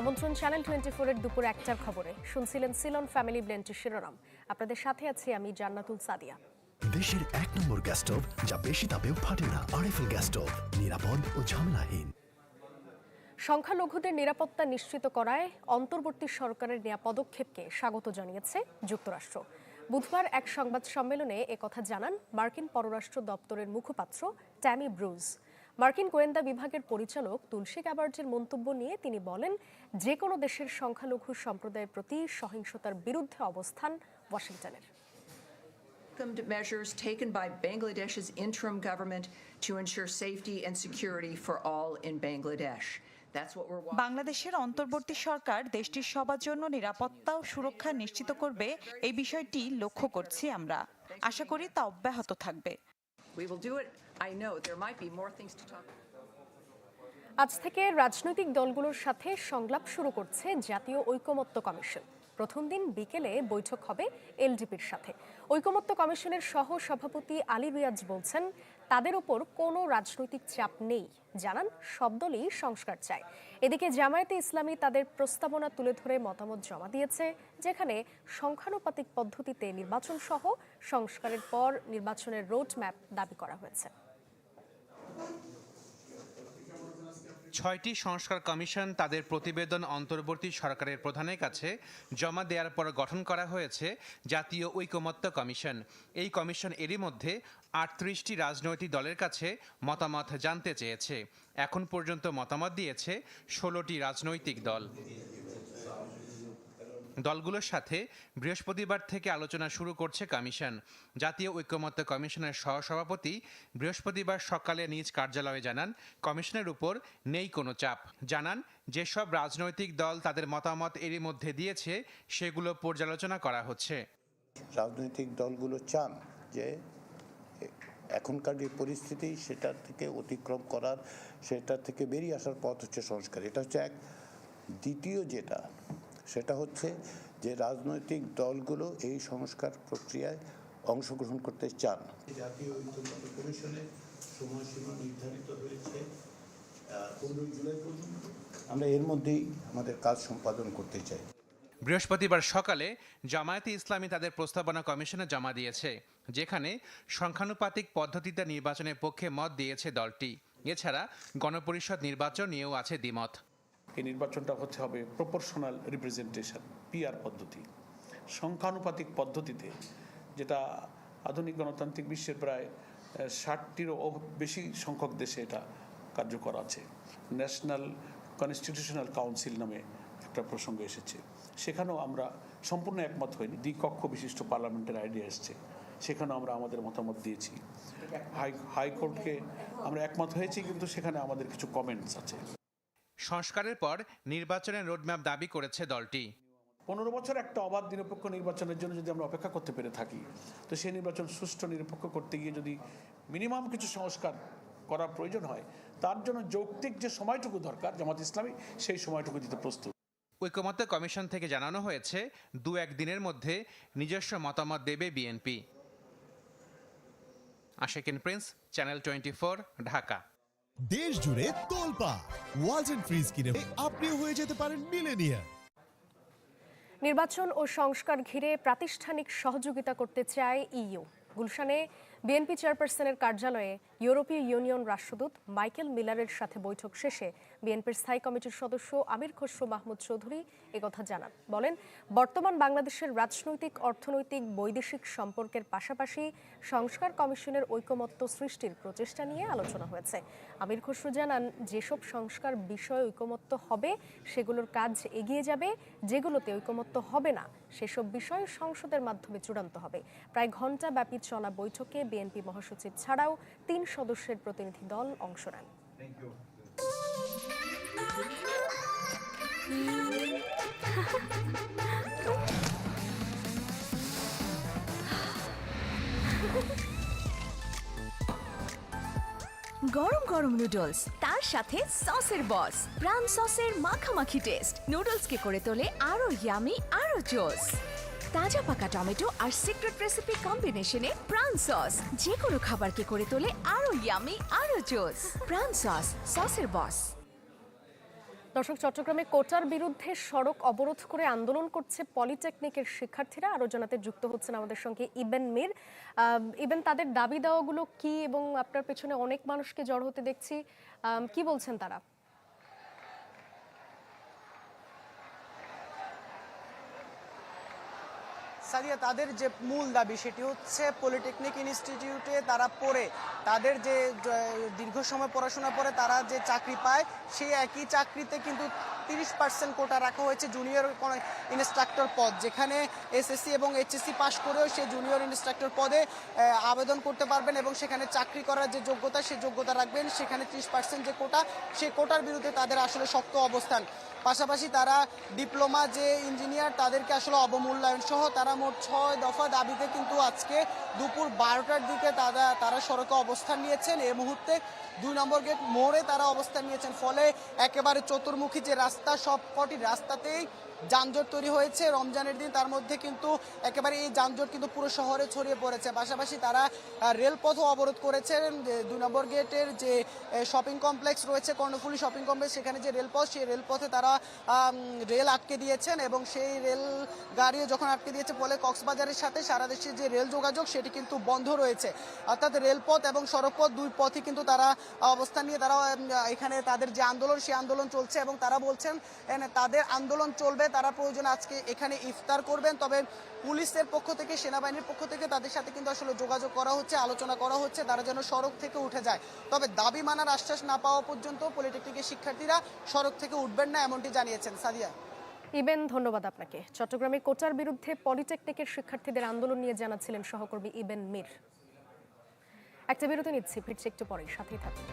আমন্ত্রণ channel twenty ফোরের দুপুর একটার খবরে। শুনছিলেন সিলন ফ্যামিলি ব্লেন্ডের শিরোনাম। আপনাদের সাথে আছি আমি জান্নাতুল সাদিয়া। দেশের এক নম্বর গ্যাস স্টোভ যা বেশি তাপেও ফাটে না আরএফএল গ্যাস স্টোভ নিরাপদ ও ঝামেলাহীন। সংখ্যালঘুদের নিরাপত্তা নিশ্চিত করায় অন্তর্বর্তী সরকারের নেয়া পদক্ষেপকে স্বাগত জানিয়েছে যুক্তরাষ্ট্র। বুধবার এক সংবাদ সম্মেলনে একথা জানান মার্কিন পররাষ্ট্র দপ্তরের মুখপাত্র ট্যামি ব্রুজ মার্কিন গোয়েন্দা বিভাগের পরিচালক তুলসী গ্যাবার্জের মন্তব্য নিয়ে তিনি বলেন যে কোনো দেশের সংখ্যালঘু সম্প্রদায়ের প্রতি সহিংসতার বিরুদ্ধে অবস্থান ওয়াশিংটনের। Welcomed measures taken by Bangladesh's interim government to ensure safety and security for all in Bangladesh. বাংলাদেশের অন্তর্বর্তী সরকার দেশটির সবার জন্য নিরাপত্তা ও সুরক্ষা নিশ্চিত করবে এই বিষয়টি লক্ষ্য করছি আমরা। আশা করি তা অব্যাহত থাকবে। We will do it. I know there might be more things to talk আজ থেকে রাজনৈতিক দলগুলোর সাথে সংলাপ শুরু করছে জাতীয় ঐকমত্য কমিশন। প্রথম দিন বিকেলে বৈঠক হবে এলডিপির সাথে। ঐকমত্য কমিশনের সহ সভাপতি আলী রিয়াজ বলছেন তাদের উপর কোনো রাজনৈতিক চাপ নেই। জানান, সব দলই সংস্কার চায়। এদিকে জামায়াতে ইসলামী তাদের প্রস্তাবনা তুলে ধরে মতামত জমা দিয়েছে, যেখানে সংখ্যানুপাতিক পদ্ধতিতে নির্বাচন সহ সংস্কারের পর নির্বাচনের রোড ম্যাপ দাবি করা হয়েছে। ছয়টি সংস্কার কমিশন তাদের প্রতিবেদন অন্তর্বর্তী সরকারের প্রধানের কাছে জমা দেওয়ার পর গঠন করা হয়েছে জাতীয় ঐকমত্য কমিশন। এই কমিশন এরই মধ্যে আটত্রিশটি রাজনৈতিক দলের কাছে মতামত জানতে চেয়েছে। এখন পর্যন্ত মতামত দিয়েছে ষোলোটি রাজনৈতিক দল। দলগুলোর সাথে বৃহস্পতিবার থেকে আলোচনা শুরু করছে কমিশন। জাতীয় ঐক্যমত্য কমিশনের সহসভাপতি বৃহস্পতিবার সকালে নিজ কার্যালয়ে জানান, কমিশনের উপর নেই কোনো চাপ। জানান, যেসব রাজনৈতিক দল তাদের মতামত এরই মধ্যে দিয়েছে, সেগুলো পর্যালোচনা করা হচ্ছে। রাজনৈতিক দলগুলো চান যে এখনকার যে পরিস্থিতি, সেটা থেকে অতিক্রম করার, সেটা থেকে বেরিয়ে আসার পথ হচ্ছে সংস্কার। এটা হচ্ছে এক দ্বিতীয় যেটা সেটা হচ্ছে যে রাজনৈতিক দলগুলো এই সংস্কার প্রক্রিয়ায় অংশগ্রহণ করতে চান। জাতীয় ঐক্যমত্য কমিশনের সময়সীমা নির্ধারিত হয়েছে পনেরোই জুলাই পর্যন্ত। আমরা এর মধ্যেই আমাদের কাজ সম্পাদন করতে চাই। বৃহস্পতিবার সকালে জামায়াতে ইসলামী তাদের প্রস্তাবনা কমিশনে জমা দিয়েছে যেখানে সংখ্যানুপাতিক পদ্ধতিতে নির্বাচনের পক্ষে মত দিয়েছে দলটি। এছাড়া গণপরিষদ নির্বাচন নিয়েও আছে দ্বিমত। এই নির্বাচনটা হচ্ছে হবে প্রপোর্শনাল রিপ্রেজেন্টেশন পিআর পদ্ধতি। সংখ্যানুপাতিক পদ্ধতিতে যেটা আধুনিক গণতান্ত্রিক বিশ্বের প্রায় ষাটটিরও বেশি সংখ্যক দেশে এটা কার্যকর আছে। ন্যাশনাল কনস্টিটিউশনাল কাউন্সিল নামে একটা প্রসঙ্গ এসেছে। সেখানেও আমরা সম্পূর্ণ একমত হইনি। দ্বিকক্ষ বিশিষ্ট পার্লামেন্টের আইডিয়া এসছে। সেখানেও আমরা আমাদের মতামত দিয়েছি। হাই হাইকোর্টকে আমরা একমত হয়েছি কিন্তু সেখানে আমাদের কিছু কমেন্টস আছে। সংস্কারের পর নির্বাচনের রোডম্যাপ দাবি করেছে দলটি। পনেরো বছর একটা অবাধ নিরপেক্ষ নির্বাচনের জন্য যদি আমরা অপেক্ষা করতে পেরে থাকি তো সেই নির্বাচন সুষ্ঠু নিরপেক্ষ করতে গিয়ে যদি মিনিমাম কিছু সংস্কার করার প্রয়োজন হয় তার জন্য যৌক্তিক যে সময়টুকু দরকার জামাত ইসলামী সেই সময়টুকু দিতে প্রস্তুত। ঐকমত্য কমিশন থেকে জানানো হয়েছে দু এক দিনের মধ্যে নিজস্ব মতামত দেবে BNP. Ashekin Prince channel twenty Dhaka. দেশ জুড়ে তোলপা ওয়ালটন ফ্রিজ কিনে আপনিও হয়ে যেতে পারেন মিলেনিয়ার নির্বাচন ও সংস্কার ঘিরে প্রাতিষ্ঠানিক সহযোগিতা করতে চায় ইইউ গুলশানে বিএনপি চেয়ারপারসনের কার্যালয়ে ইউরোপীয় ইউনিয়ন রাষ্ট্রদূত মাইকেল মিলারের সাথে বৈঠক শেষে বিএনপির স্থায়ী কমিটির সদস্য আমির খসরু মাহমুদ চৌধুরী একথা জানান। বলেন, বর্তমান বাংলাদেশের রাজনৈতিক, অর্থনৈতিক, বৈদেশিক সম্পর্কের পাশাপাশি সংস্কার কমিশনের ঐকমত্য সৃষ্টির প্রচেষ্টা নিয়ে আলোচনা হয়েছে। আমির খসরু জানান, যেসব সংস্কার বিষয়ে ঐকমত্য হবে, সেগুলোর কাজ এগিয়ে যাবে, যেগুলোতে ঐকমত্য হবে না, সেসব বিষয় সংসদের মাধ্যমে চূড়ান্ত হবে। প্রায় ঘণ্টা ব্যাপী চলা বৈঠকে বিএনপি মহাসচিব ছাড়াও তিন সদস্যের প্রতিনিধি দল অংশ নেন। গরম গরম নুডলস তার সাথে সসের বস প্রাণ সসের মাখামাখি টেস্ট নুডলসকে করে তোলে আরও ইয়ামি আরও জোস তাজা পাকা টমেটো আর সিক্রেট রেসিপি কম্বিনেশনে প্রাণ সস যে কোনো খাবারকে করে তোলে আরও ইয়ামি আরও জোস প্রাণ সস সসের বস দর্শক, চট্টগ্রামে কোটার বিরুদ্ধে সড়ক অবরোধ করে আন্দোলন করছে পলিটেকনিকের শিক্ষার্থীরা। আরও জানাতে যুক্ত হচ্ছেন আমাদের সঙ্গে ইবেন মির। ইবেন, তাদের দাবি দাওয়াগুলো কি এবং আপনার পেছনে অনেক মানুষকে জড় হতে দেখছি। কি বলছেন তারা? সাদিয়া তাদের যে মূল দাবি সেটি হচ্ছে পলিটেকনিক ইনস্টিটিউটে তারা পড়ে, তাদের যে দীর্ঘ সময় পড়াশোনা পরে তারা যে চাকরি পায়, সেই একই চাকরিতে কিন্তু তিরিশ পার্সেন্ট কোটা রাখা হয়েছে জুনিয়র ইনস্ট্রাক্টর পদ, যেখানে এসএসসি এবং এইচএসসি পাশ করেও সে জুনিয়র ইনস্ট্রাক্টর পদে আবেদন করতে পারবেন এবং সেখানে চাকরি করার যে যোগ্যতা, সে যোগ্যতা রাখবেন, সেখানে ত্রিশ পার্সেন্ট যে কোটা সেই কোটার বিরুদ্ধে তাদের আসলে শক্ত অবস্থান। পাশাপাশি তারা ডিপ্লোমা যে ইঞ্জিনিয়ার তাদেরকে আসলে অবমূল্যায়ন সহ তারা মোট ছয় দফা দাবিতে কিন্তু আজকে দুপুর বারোটার দিকে তারা তারা সড়কে অবস্থান নিয়েছেন। এই মুহূর্তে দুই নম্বর গেট মোড়ে তারা অবস্থান নিয়েছেন। ফলে একেবারে চতুর্মুখী যে রাস্তা, সব কটি রাস্তাতেই যানজট তৈরি হয়েছে। রমজানের দিন তার মধ্যে কিন্তু একেবারে এই যানজট কিন্তু পুরো শহরে ছড়িয়ে পড়েছে। পাশাপাশি তারা রেলপথও অবরোধ করেছেন। দুই নম্বর গেটের যে শপিং কমপ্লেক্স রয়েছে, কর্ণফুলী শপিং কমপ্লেক্স সেখানে যে রেলপথ, সেই রেলপথে তারা রেল আটকে দিয়েছেন এবং সেই রেল গাড়িও যখন আটকে দিয়েছে, ফলে কক্সবাজারের সাথে সারা দেশের যে রেল যোগাযোগ, সেটি কিন্তু বন্ধ রয়েছে। অর্থাৎ রেলপথ এবং সড়কপথ দুই পথই কিন্তু তারা অবস্থান নিয়ে তারা এখানে তাদের যে আন্দোলন সেই আন্দোলন চলছে এবং তারা বলছেন তাদের আন্দোলন চলবে, তারা প্রয়োজন আজকে এখানে ইফতার করবেন। তবে পুলিশের পক্ষ থেকে, সেনাবাহিনীর পক্ষ থেকে তাদের সাথে কিন্তু আসলে যোগাযোগ করা হচ্ছে, আলোচনা করা হচ্ছে, তারা যেন সড়ক থেকে উঠে যায়। তবে দাবি মানার আশ্বাস না পাওয়া পর্যন্ত পলিটেকনিকের শিক্ষার্থীরা সড়ক থেকে উঠবেন না, এমনটি জানিয়েছেন সাদিয়া। ইবেন, ধন্যবাদ আপনাকে। চট্টগ্রামে কোটার বিরুদ্ধে পলিটেকনিকের শিক্ষার্থীদের আন্দোলন নিয়ে জানাচ্ছিলেন সহকর্মী ইবেন মির। একটা বিরতি নিচ্ছি, ফিরছি একটু পরে সাথেই থাকুন।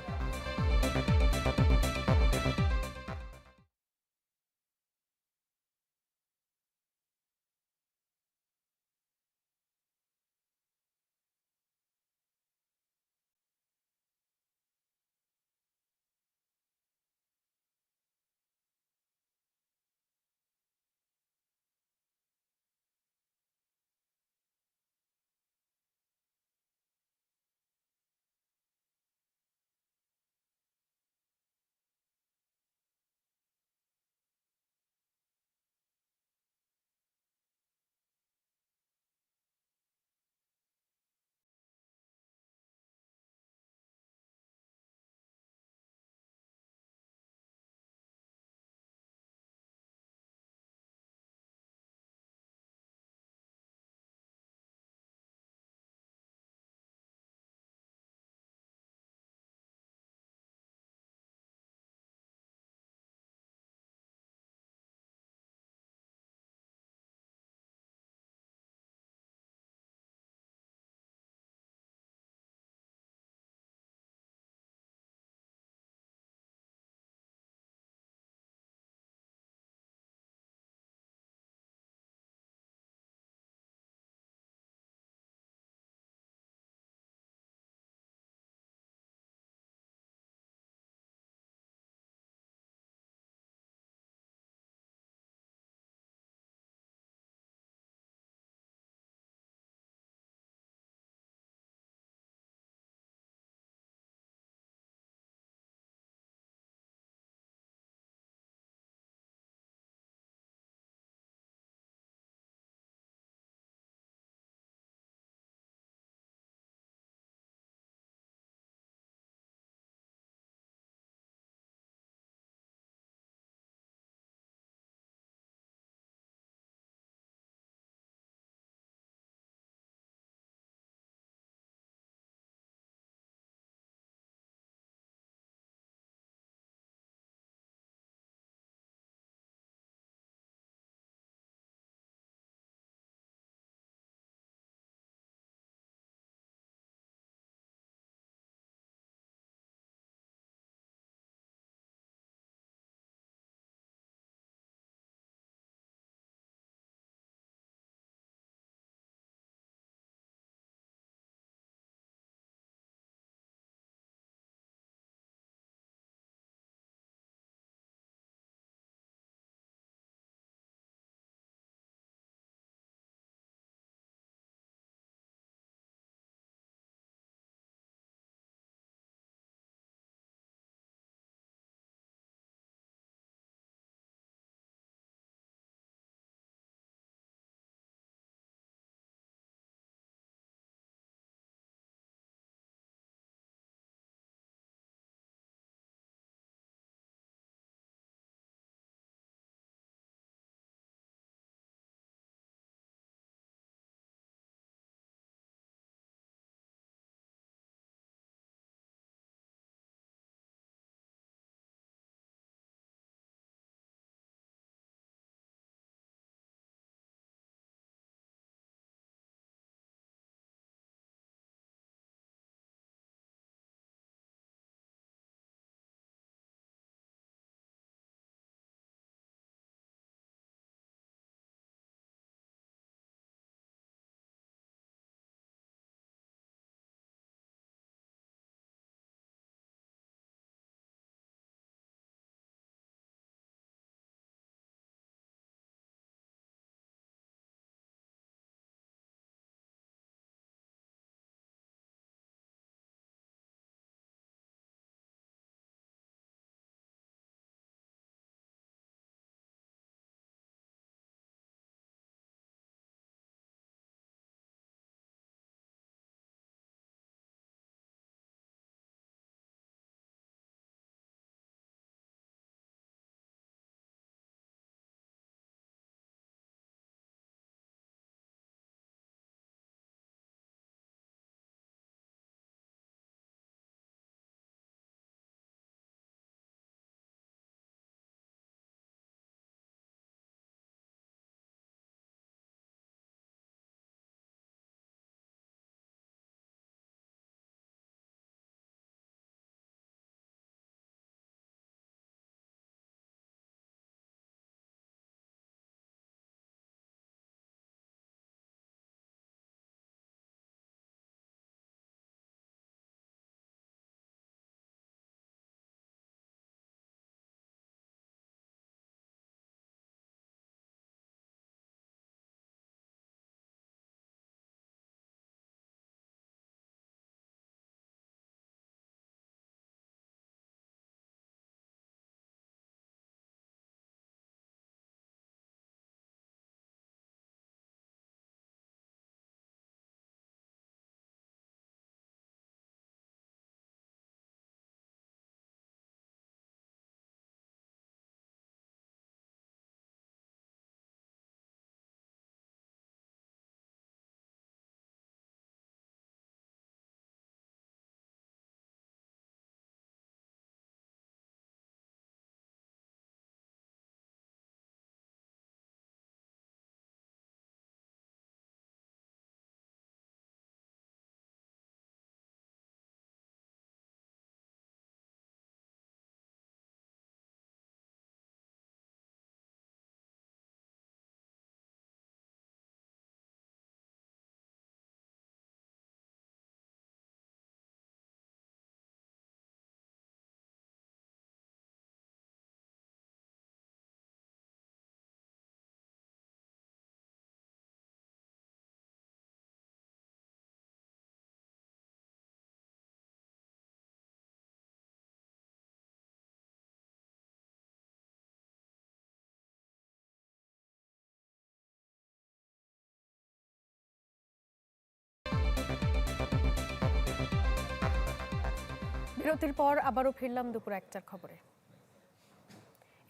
বিরতির পর আবারও ফিরলাম দুপুর একটার খবরে।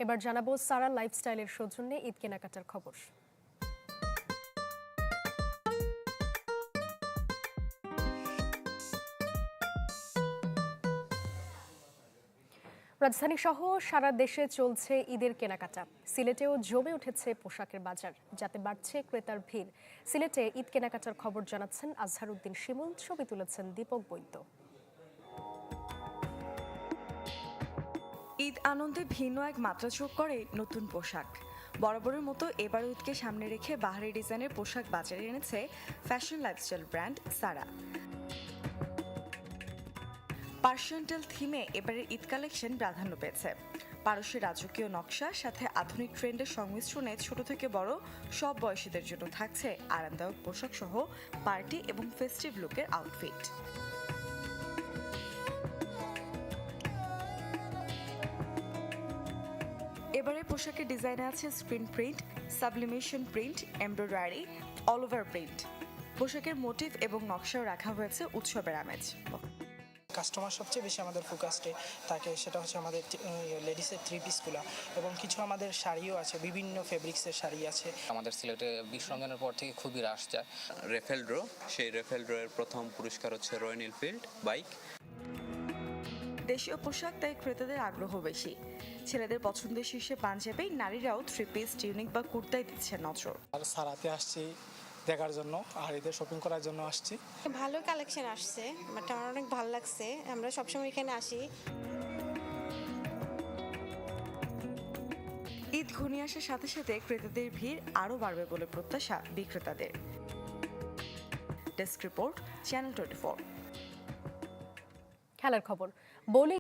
এবার জানাব সারা লাইফস্টাইলের সৌজন্যে ঈদ কেনাকাটার খবর। রাজধানী সহ সারা দেশে চলছে ঈদের কেনাকাটা। সিলেটেও জমে উঠেছে পোশাকের বাজার, যাতে বাড়ছে ক্রেতার ভিড়। সিলেটে ঈদ কেনাকাটার খবর জানাচ্ছেন আজহারউদ্দিন শিমুল, ছবি তুলেছেন দীপক বৈদ্য। ঈদ আনন্দে ভিন্ন এক মাত্রা যোগ করে নতুন পোশাক। বরাবরের মতো এবার ঈদকে সামনে রেখে বাহারি ডিজাইনের পোশাক বাজারে এনেছে ফ্যাশন লাইফস্টাইল ব্র্যান্ড সারা। পার্সেন্টাল থিমে এবারের ঈদ কালেকশন প্রাধান্য পেয়েছে। পারস্যের রাজকীয় নকশার সাথে আধুনিক ট্রেন্ডের সংমিশ্রণে ছোট থেকে বড় সব বয়সীদের জন্য থাকছে আরামদায়ক পোশাক সহ পার্টি এবং ফেস্টিভ লুকের আউটফিট এবারে পোশাকের ডিজাইনে আছে screen print sublimation print embroidery all over print. পোশাকের মোটিভ এবং নকশাও রাখা হয়েছে উৎসবের আমেজ। কাস্টমার সবচেয়ে বেশি আমাদের ফোকাসডে থাকে সেটা হচ্ছে আমাদের লেডিসের থ্রি পিসগুলো এবং কিছু আমাদের শাড়িও আছে বিভিন্ন ফেব্রিক্সের শাড়ি আছে। আমাদের সিলেটে বিশ পর থেকে খুবই রাশ যায়। রেফেল ড্র সেই রেফেল ড্র এর প্রথম পুরস্কার হচ্ছে রয়্যাল এনফিল্ড বাইক দেশীয় পোশাক তাই ক্রেতাদের আগ্রহ বেশি। ছেলেদের পছন্দের শীর্ষে পাঞ্জাবি নারীরাও থ্রি পিস টিউনিক বা কুর্তায় দিচ্ছে নজর। আর সারাতে আসছি দেখার জন্য আর এদের শপিং করার জন্য আসছি। ভালো কালেকশন আসছে বাট আমার অনেক ভালো লাগছে। আমরা সবসময় এখানে আসি। ঈদ ঘনিয়ে আসার সাথে সাথে ক্রেতাদের ভিড় আরও বাড়বে বলে প্রত্যাশা বিক্রেতাদের। ডেস্ক রিপোর্ট চ্যানেল টোয়েন্টি খেলার খবর। বোলিং